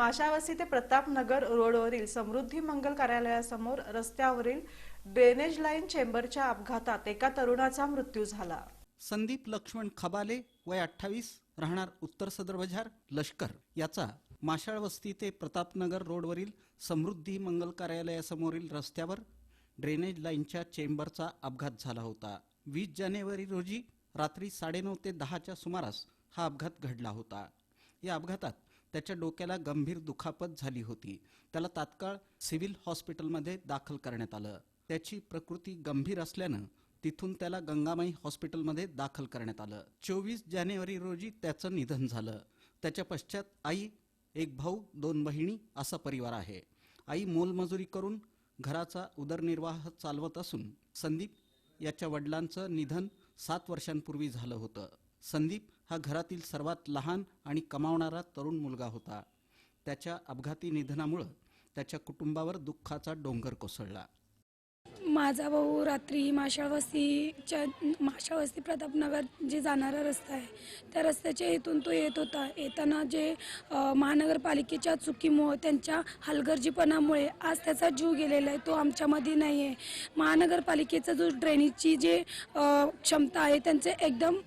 माशावसी ते प्रतापनगर रोडवरील समृद्धी मंगल कार्यालयासमोर रस्त्यावरील ड्रेनेज लाईन चेंबरच्या अपघातात एका तरुणाचा मृत्यू झाला. संदीप लक्ष्मण खबाले वय अठ्ठावीस राहणार उत्तर सदर बजार लष्कर. याचा माशाळ वस्ती ते प्रतापनगर रोडवरील समृद्धी मंगल कार्यालयासमोरील रस्त्यावर ड्रेनेज लाईनच्या चेंबरचा अपघात झाला होता. वीस जानेवारी रोजी रात्री साडेनऊ ते दहाच्या सुमारास हा अपघात घडला होता. या अपघातात त्याच्या डोक्याला गंभीर दुखापत झाली होती. त्याला तात्काळ सिव्हिल हॉस्पिटलमध्ये दाखल करण्यात आलं. त्याची प्रकृती गंभीर असल्यानं तिथून त्याला गंगामाई हॉस्पिटलमध्ये दाखल करण्यात आलं. चोवीस जानेवारी रोजी त्याचं निधन झालं. त्याच्या पश्चात आई एक भाऊ दोन बहिणी असा परिवार आहे. आई मोलमजुरी करून घराचा उदरनिर्वाह चालवत असून संदीप याच्या वडिलांचं निधन सात वर्षांपूर्वी झालं होतं. संदीप हा घरातील सर्वात लहान आणि कमावणारा तरुण मुलगा होता. त्याच्या अपघाती निधनामुळं त्याच्या कुटुंबावर दुःखाचा डोंगर कोसळला. माझा भाऊ रात्री माशाळवस्तीच्या माशाळवस्ती प्रतापनगर जे जाणारा रस्ता आहे त्या रस्त्याच्या इथून तो येत होता. येताना जे महानगरपालिकेच्या चुकीमुळं त्यांच्या हलगर्जीपणामुळे आज त्याचा जीव गेलेला आहे तो आमच्यामध्ये नाही आहे महानगरपालिकेचा जो ड्रेनेजची जे क्षमता आहे त्यांचे एकदम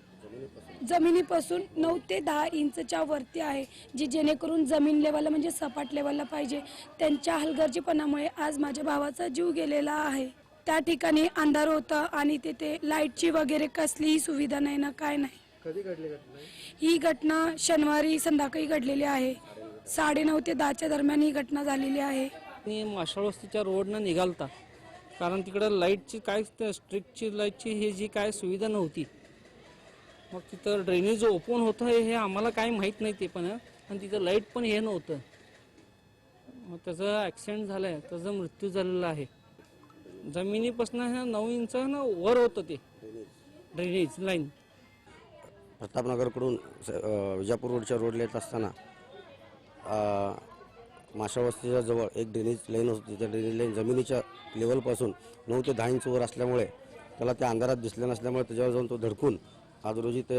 जमिनीपासून? नऊ ते दहा इंचच्या वरती आहे जी जेणेकरून जमीन लेवलला म्हणजे सपाट लेवलला पाहिजे. त्यांच्या हलगर्जीपणामुळे आज माझ्या भावाचा जीव गेलेला आहे. त्या ठिकाणी अंधार होता आणि तिथे लाईटची वगैरे कसलीही सुविधा नाही ना काय नाही. कधी घडली घटना ही? घटना शनिवारी संध्याकाळी घडलेली आहे. साडेनऊ ते दहाच्या दरम्यान ही घटना झालेली आहे. मी माशाळवस्तीच्या रोडनं निघालता. कारण तिकडं लाईटची काय स्ट्रीटची लाईटची ही जी काय सुविधा नव्हती मग तिथं ड्रेनेज ओपन होतं हे हे आम्हाला काय माहीत नाही ते पण. आणि तिथं लाइट पण हे नव्हतं. मग त्याचा ॲक्सिडेंट झाला आहे त्याचा मृत्यू झालेला आहे. जमिनीपासून ह्या नऊ इंच ना वर होतं ते. ड्रेनेज लाईन प्रतापनगरकडून स- अ, विजापूर रोडच्या रोडला येत असताना अ, माशावस्तीच्या जवळ एक ड्रेनेज लाईन होती. त्या ड्रेनेज लाईन जमिनीच्या लेवलपासून नऊ ते दहा इंच वर असल्यामुळे त्याला त्या अंधारात दिसल्या नसल्यामुळे त्याच्यावर जाऊन तो धडकून आज रोजी ते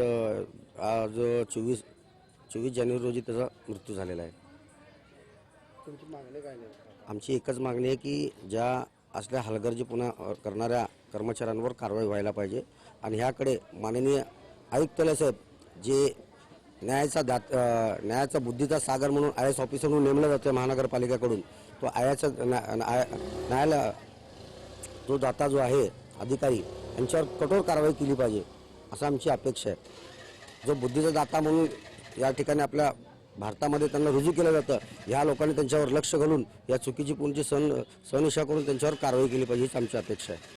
आज चोवीस चोवीस जानेवारी रोजी त्याचा मृत्यू झालेला आहे. आमची एकच मागणी आहे की ज्या असल्या हलगर्जीपणा अ, करणाऱ्या कर्मचाऱ्यांवर कारवाई व्हायला पाहिजे. आणि ह्याकडे माननीय आयुक्तालय साहेब जे न्यायाचा दात न्यायाचा बुद्धीचा सागर म्हणून आय एस ऑफिसर म्हणून नेमला जातो महानगरपालिकेकडून तो आयाचा न्या- न्याय- न्यायालय जो दाता जो आहे अधिकारी यांच्यावर कठोर कारवाई केली पाहिजे. असं आमची अपेक्षा आहे. जो बुद्धीचा दाता म्हणून या ठिकाणी आपल्या भारतामध्ये त्यांना रुजू केलं जातं ह्या लोकांनी त्यांच्यावर लक्ष घालून या चुकीची पुढची सण सहनिशा करून त्यांच्यावर कारवाई केली पाहिजे हीच आमची अपेक्षा आहे.